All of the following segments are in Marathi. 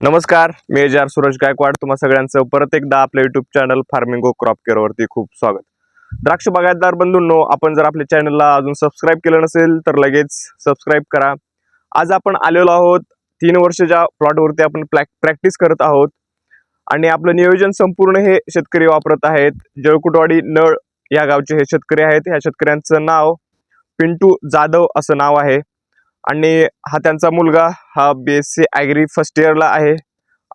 नमस्कार मी जार सुरज गायकवाड. तुम्हा सगळ्यांचं परत एकदा आपल्या युट्यूब चॅनल फार्मिंगो क्रॉप केअरवरती खूप स्वागत. द्राक्ष बागायतदार बंधूंनो आपण जर आपल्या चॅनलला अजून सबस्क्राईब केलं नसेल तर लगेच सबस्क्राईब करा. आज आपण आलेलो आहोत तीन वर्षाच्या प्लॉटवरती आपण प्रॅक्टिस करत आहोत. आणि आपलं नियोजन संपूर्ण हे शेतकरी वापरत आहेत. जळकुटवाडी नळ या गावचे हे शेतकरी आहेत. ह्या शेतकऱ्यांचं नाव पिंटू जाधव असं नाव आहे. आणि हा त्यांचा मुलगा हा B S C agri first इयरला आहे.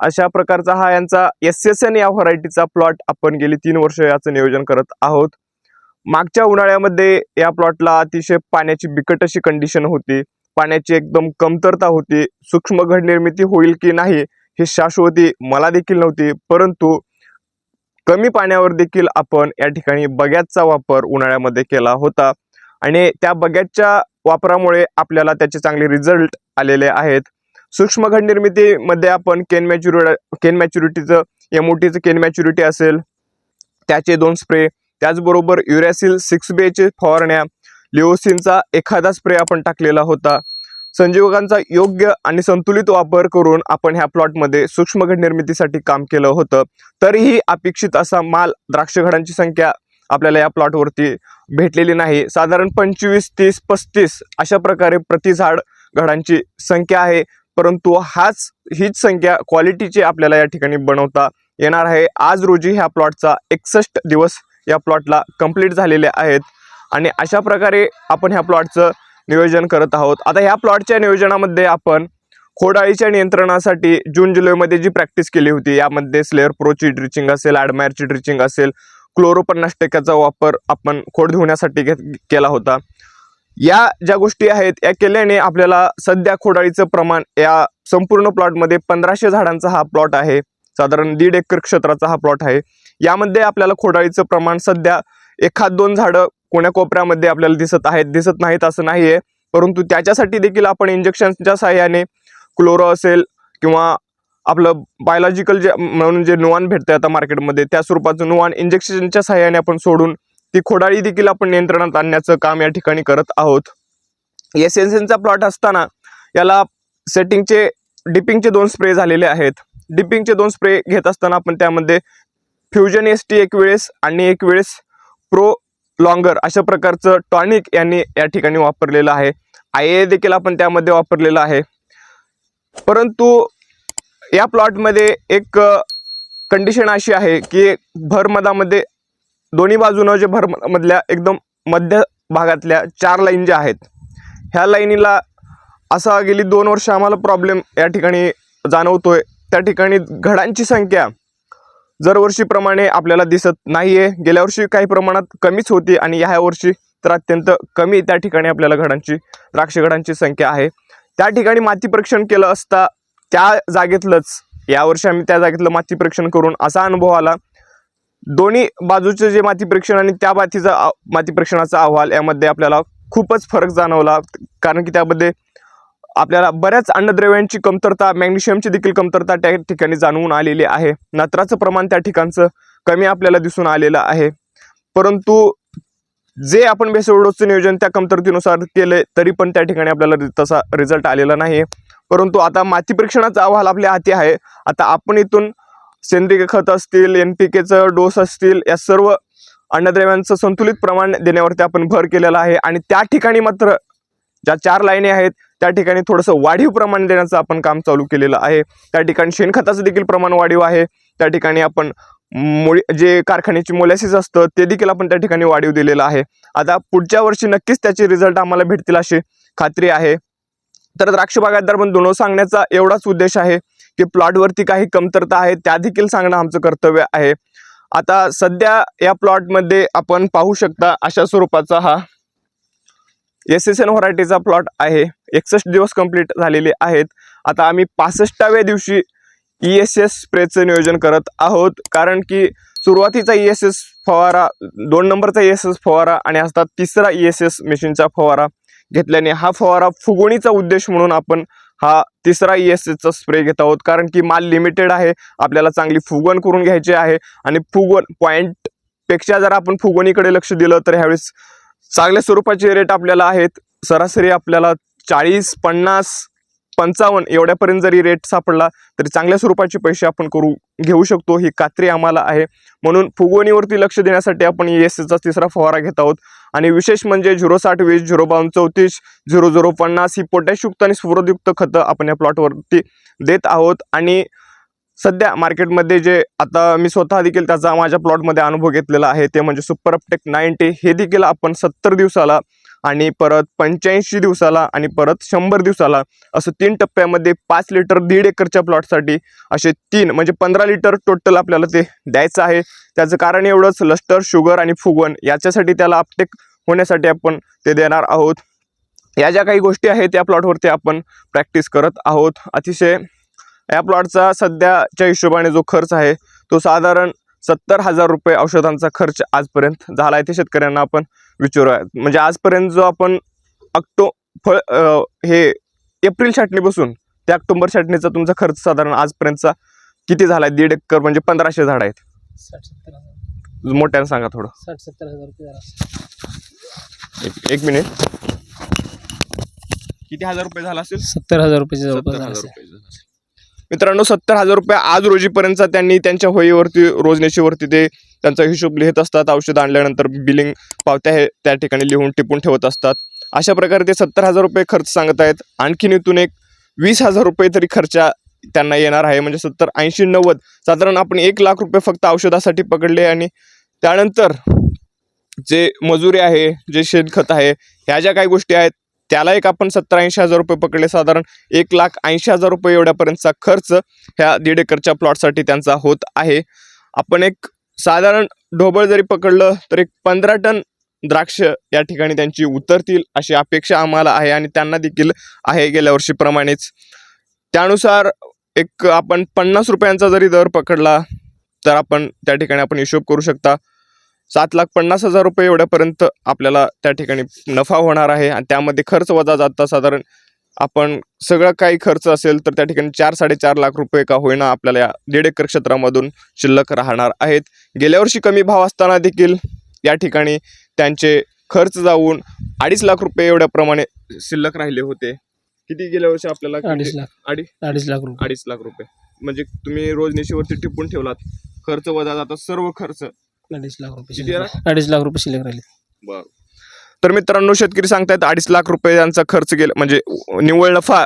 अशा प्रकारचा हा यांचा एस एस एन या व्हरायटीचा प्लॉट आपण गेली तीन वर्ष याचं नियोजन करत आहोत. मागच्या उन्हाळ्यामध्ये या प्लॉटला अतिशय पाण्याची बिकट अशी कंडिशन होती. पाण्याची एकदम कमतरता होती. सूक्ष्म घड निर्मिती होईल की नाही ही शाश्वती मला देखील नव्हती परंतु कमी पाण्यावर देखील आपण या ठिकाणी बग्याचा वापर उन्हाळ्यामध्ये केला होता. आणि त्या बग्याच्या वापरामुळे आपल्याला त्याचे चांगले रिझल्ट आलेले आहेत. सूक्ष्म घड निर्मितीमध्ये आपण केन मॅच्युरि केन मॅच्युरिटीचं एम ओटीचं केन मॅच्युरिटी असेल त्याचे दोन स्प्रे त्याचबरोबर युरॅसिल सिक्स बेचे फवारण्या लिओसिनचा एखादा स्प्रे आपण टाकलेला होता. संजीवकांचा योग्य आणि संतुलित वापर करून आपण ह्या प्लॉटमध्ये सूक्ष्म घड निर्मितीसाठी काम केलं होतं. तरीही अपेक्षित असा माल द्राक्षघडांची संख्या आपल्याला या प्लॉटवरती भेटलेली नाही. साधारण पंचवीस तीस पस्तीस अशा प्रकारे प्रति झाड घडांची संख्या आहे. परंतु हाच हीच संख्या क्वालिटीची आपल्याला या ठिकाणी बनवता येणार आहे. आज रोजी ह्या प्लॉटचा एकसष्ट दिवस या प्लॉटला कंप्लीट झालेले आहेत. आणि अशा प्रकारे आपण ह्या प्लॉटचं नियोजन करत आहोत. आता ह्या प्लॉटच्या नियोजनामध्ये आपण खोडाळीच्या नियंत्रणासाठी जून जुलैमध्ये जी प्रॅक्टिस केली होती यामध्ये स्लेअर प्रोची ड्रिचिंग असेल ॲडमायरची ड्रिचिंग असेल क्लोरो पन्नास टक्क्याचा वापर आपण खोड धुवण्यासाठी घेत केला होता. या ज्या गोष्टी आहेत या केल्याने आपल्याला सध्या खोडाळीचं प्रमाण या संपूर्ण प्लॉटमध्ये पंधराशे झाडांचा हा प्लॉट आहे. साधारण दीड एकर क्षेत्राचा हा प्लॉट आहे. यामध्ये आपल्याला खोडाळीचं प्रमाण सध्या एखाद दोन झाडं कोण्या कोपऱ्यामध्ये आपल्याला दिसत आहेत दिसत नाहीत असं नाही आहे परंतु त्याच्यासाठी देखील आपण इंजेक्शनच्या साह्याने क्लोरो असेल किंवा आपलं बायोलॉजिकल जे म्हणून जे नुवान भेटतं आता मार्केटमध्ये त्या स्वरूपाचं नुवान इंजेक्शनच्या सहाय्याने आपण सोडून ती खोडाळी देखील आपण नियंत्रणात आणण्याचं काम या ठिकाणी करत आहोत. एस एन एनचा प्लॉट असताना याला सेटिंगचे डिपिंगचे दोन स्प्रे झालेले आहेत. डिपिंगचे दोन स्प्रे घेत असताना आपण त्यामध्ये फ्युजन एस टी एक वेळेस आणि एक वेळेस प्रो लॉंगर अशा प्रकारचं टॉनिक यांनी या ठिकाणी वापरलेलं आहे. आय ए देखील आपण त्यामध्ये वापरलेलं आहे. परंतु या प्लॉटमध्ये एक कंडिशन अशी आहे की भरमधामध्ये दोन्ही बाजूनं जे भरमधल्या एकदम मध्य भागातल्या चार लाईन ज्या आहेत ह्या लाईनीला असा गेली दोन वर्ष आम्हाला प्रॉब्लेम या ठिकाणी जाणवतो आहे त्या ठिकाणी घडांची संख्या दरवर्षीप्रमाणे आपल्याला दिसत नाही आहे गेल्या वर्षी काही प्रमाणात कमीच होती आणि ह्या वर्षी तर अत्यंत कमी त्या ठिकाणी आपल्याला घडांची द्राक्ष घडांची संख्या आहे. त्या ठिकाणी माती परीक्षण केलं असता त्या जागेतलंच यावर्षी आम्ही त्या जागेतलं माती परीक्षण करून असा अनुभव आला. दोन्ही बाजूचे जे माती परीक्षण आणि त्या मातीचा माती परीक्षणाचा अहवाल यामध्ये आपल्याला खूपच फरक जाणवला. कारण की त्यामध्ये आपल्याला बऱ्याच अन्नद्रव्यांची कमतरता मॅग्नेशियमची देखील कमतरता त्या ठिकाणी जाणवून आलेली आहे. नत्राचं प्रमाण त्या ठिकाणचं कमी आपल्याला दिसून आलेलं आहे. परंतु जे आपण बेसोडोसचं नियोजन त्या कमतरतेनुसार केले तरी पण त्या ठिकाणी आपल्याला तसा रिझल्ट आलेला नाही परंतु आता माती परीक्षणाचा अहवाल आपल्या हाती आहे. आता आपण इथून सेंद्रिय खत असतील एन पी केचं डोस असतील या सर्व अन्नद्रव्यांचं संतुलित प्रमाण देण्यावरती आपण भर केलेला आहे. आणि त्या ठिकाणी मात्र ज्या चार लाईनी आहेत त्या ठिकाणी थोडंसं वाढीव प्रमाण देण्याचं आपण काम चालू केलेलं आहे. त्या ठिकाणी शेणखताचं देखील प्रमाण वाढीव आहे. त्या ठिकाणी आपण मुळी जे कारखान्याची मोलॅसिस असतं ते देखील आपण त्या ठिकाणी वाढीव दिलेलं आहे. आता पुढच्या वर्षी नक्कीच त्याचे रिझल्ट आम्हाला भेटतील अशी खात्री आहे. तर द्राक्ष बागायतदार बंधूंनो सांगण्याचा एवढाच उद्देश आहे की प्लॉटवरती काही कमतरता आहे त्या देखील सांगणं आमचं कर्तव्य आहे. आता सध्या या प्लॉटमध्ये आपण पाहू शकता अशा स्वरूपाचा हा एस एस एन व्हरायटीचा प्लॉट आहे. एकसष्ट दिवस कंप्लीट झालेले आहेत. आता आम्ही पासष्टाव्या दिवशी ई एस एस स्प्रेचं नियोजन करत आहोत. कारण की सुरुवातीचा ई एस एस फवारा दोन नंबरचा ई एस एस फवारा आणि आता तिसरा ई एस एस मशीनचा फवारा घेतल्याने हा फवारा फुगवणीचा उद्देश म्हणून आपण हा तिसरा ई एस एसचा स्प्रे घेत आहोत. कारण की माल लिमिटेड आहे आपल्याला चांगली फुगवण करून घ्यायची आहे आणि फुगवण पॉईंटपेक्षा जर आपण फुगवणीकडे लक्ष दिलं तर ह्यावेळेस चांगल्या स्वरूपाचे रेट आपल्याला आहेत. सरासरी आपल्याला चाळीस पन्नास पंचावन्न एवढ्यापर्यंत जरी रेट सापडला तरी चांगल्या स्वरूपाचे पैसे आपण करू घेऊ शकतो. ही खात्री आम्हाला आहे. म्हणून फुगवणीवरती लक्ष देण्यासाठी आपण एस चा तिसरा फवारा घेत आहोत. आणि विशेष म्हणजे झिरो साठ वीस झिरो बावन्न चौतीस झिरो झिरो पन्नास ही पोटॅशयुक्त आणि स्फुरदयुक्त खतं आपण या प्लॉटवरती देत आहोत. आणि सध्या मार्केटमध्ये जे आता मी स्वतः देखील त्याचा माझ्या प्लॉटमध्ये अनुभव घेतलेला आहे ते म्हणजे सुपर अपटेक नाईन्टी. हे देखील आपण सत्तर दिवसाला आणि परत पंच्याऐंशी दिवसाला आणि परत शंभर दिवसाला असं तीन टप्प्यामध्ये पाच लिटर दीड एकरच्या प्लॉटसाठी असे तीन म्हणजे पंधरा लिटर टोटल आपल्याला ते द्यायचं आहे. त्याचं कारण एवढंच लस्टर शुगर आणि फुगवन याच्यासाठी त्याला अपटेक होण्यासाठी आपण ते देणार आहोत. या ज्या काही गोष्टी आहेत त्या प्लॉटवरती आपण प्रॅक्टिस करत आहोत. अतिशय या प्लॉटचा सध्याच्या हिशोबाने जो खर्च आहे तो साधारण सत्तर हजार रुपये औषधांचा खर्च आजपर्यंत झाला आहे ते शेतकऱ्यांना आपण विचारूया. म्हणजे आजपर्यंत जो आपण ऑक्टो फळ हे एप्रिल छाटणीपासून ते ऑक्टोबर छाटणीचा तुमचा खर्च साधारण आजपर्यंतचा किती झाला आहे दीड एकर म्हणजे पंधराशे झाड आहेत. मोठ्यानं सांगा थोडं. साठ सत्तर हजार रुपये एक एक मिनिट. किती हजार रुपये झाला असेल? सत्तर हजार. रुपये झाला. असेल. मित्रांनो सत्तर हजार रुपये आज रोजीपर्यंतचा त्यांनी त्यांच्या होईवरती रोजनेशीवरती ते त्यांचा हिशोब लिहित असतात. औषध आणल्यानंतर बिलिंग पावत्या हे त्या ठिकाणी लिहून टिपून ठेवत असतात. अशा प्रकारे ते सत्तर हजार रुपये खर्च सांगत आहेत. आणखीन इथून एक वीस हजार रुपये तरी खर्च त्यांना येणार आहे. म्हणजे सत्तर ऐंशी नव्वद साधारण आपण एक लाख रुपये फक्त औषधासाठी पकडले आणि त्यानंतर जे मजुरी आहे जे शेणखत आहे ह्या ज्या काही गोष्टी आहेत त्याला एक आपण सत्तर ऐंशी हजार रुपये पकडले. साधारण एक लाख ऐंशी हजार रुपये एवढ्यापर्यंतचा खर्च ह्या दीड एकरच्या प्लॉटसाठी त्यांचा होत आहे. आपण एक साधारण ढोबळ जरी पकडलं तर एक पंधरा टन द्राक्ष या ठिकाणी त्यांची उतरतील अशी अपेक्षा आम्हाला आहे आणि त्यांना देखील आहे गेल्या वर्षीप्रमाणेच. त्यानुसार एक आपण पन्नास रुपयांचा जरी दर पकडला तर आपण त्या ठिकाणी आपण हिशोब करू शकता. सात लाख पन्नास हजार रुपये एवढ्यापर्यंत आपल्याला त्या ठिकाणी नफा होणार आहे. आणि त्यामध्ये खर्च वजा जाता साधारण आपण सगळं काही खर्च असेल तर त्या ठिकाणी चार साडेचार लाख रुपये का होईना आपल्याला या दीड एकर क्षेत्रामधून शिल्लक राहणार आहेत. गेल्या वर्षी कमी भाव असताना देखील या ठिकाणी त्यांचे खर्च जाऊन अडीच लाख रुपये एवढ्याप्रमाणे शिल्लक राहिले होते. किती गेल्या वर्षी आपल्याला? अडीच लाख. अडीच? अडीच लाख रुपये. अडीच लाख रुपये. म्हणजे तुम्ही रोजनिशीवरती टिपून ठेवलात. खर्च वजा जाता सर्व खर्च. अडीच लाख रुपये किती शिल्लक अडीच लाख रुपये शिल्लक राहिले. बर. तर मित्रांनो शेतकरी सांगतायत अडीच लाख रुपये यांचा खर्च गेला म्हणजे निव्वळ नफा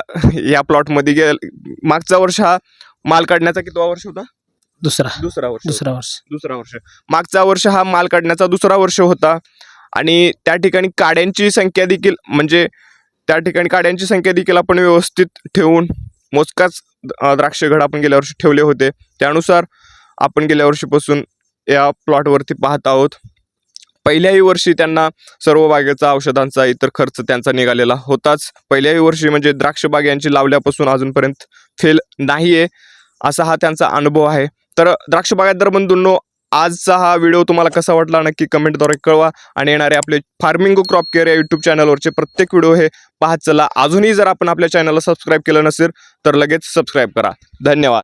या प्लॉटमध्ये गेल. मागचा वर्ष हा माल काढण्याचा कितवा वर्ष होता? दुसरा. दुसरा वर्ष होता. दुसरा वर्ष. दुसरा वर्ष. मागचा वर्ष हा माल काढण्याचा दुसरा वर्ष होता. आणि त्या ठिकाणी काड्यांची संख्या देखील म्हणजे त्या ठिकाणी काड्यांची संख्या देखील आपण व्यवस्थित ठेवून मोजकाच अ, द्राक्षघड आपण गेल्या वर्षी ठेवले होते. त्यानुसार आपण गेल्या वर्षीपासून या प्लॉटवरती पाहत आहोत. पहिल्याही वर्षी त्यांना सर्व बागेचा औषधांचा इतर खर्च त्यांचा निघालेला होताच. पहिल्याही वर्षी म्हणजे द्राक्ष बाग यांची लावल्यापासून अजूनपर्यंत फेल नाही आहे असा हा त्यांचा अनुभव आहे. तर द्राक्ष बागायतदार बंधूंनो आजचा हा व्हिडिओ तुम्हाला कसा वाटला नक्की कमेंटद्वारे कळवा आणि येणारे आपले फार्मिंग क्रॉप केअर या यूट्यूब चॅनलवरचे प्रत्येक व्हिडिओ हे पाहत चला. अजूनही जर आपण आपल्या चॅनलला सबस्क्राईब केलं नसेल तर लगेच सबस्क्राईब करा. धन्यवाद.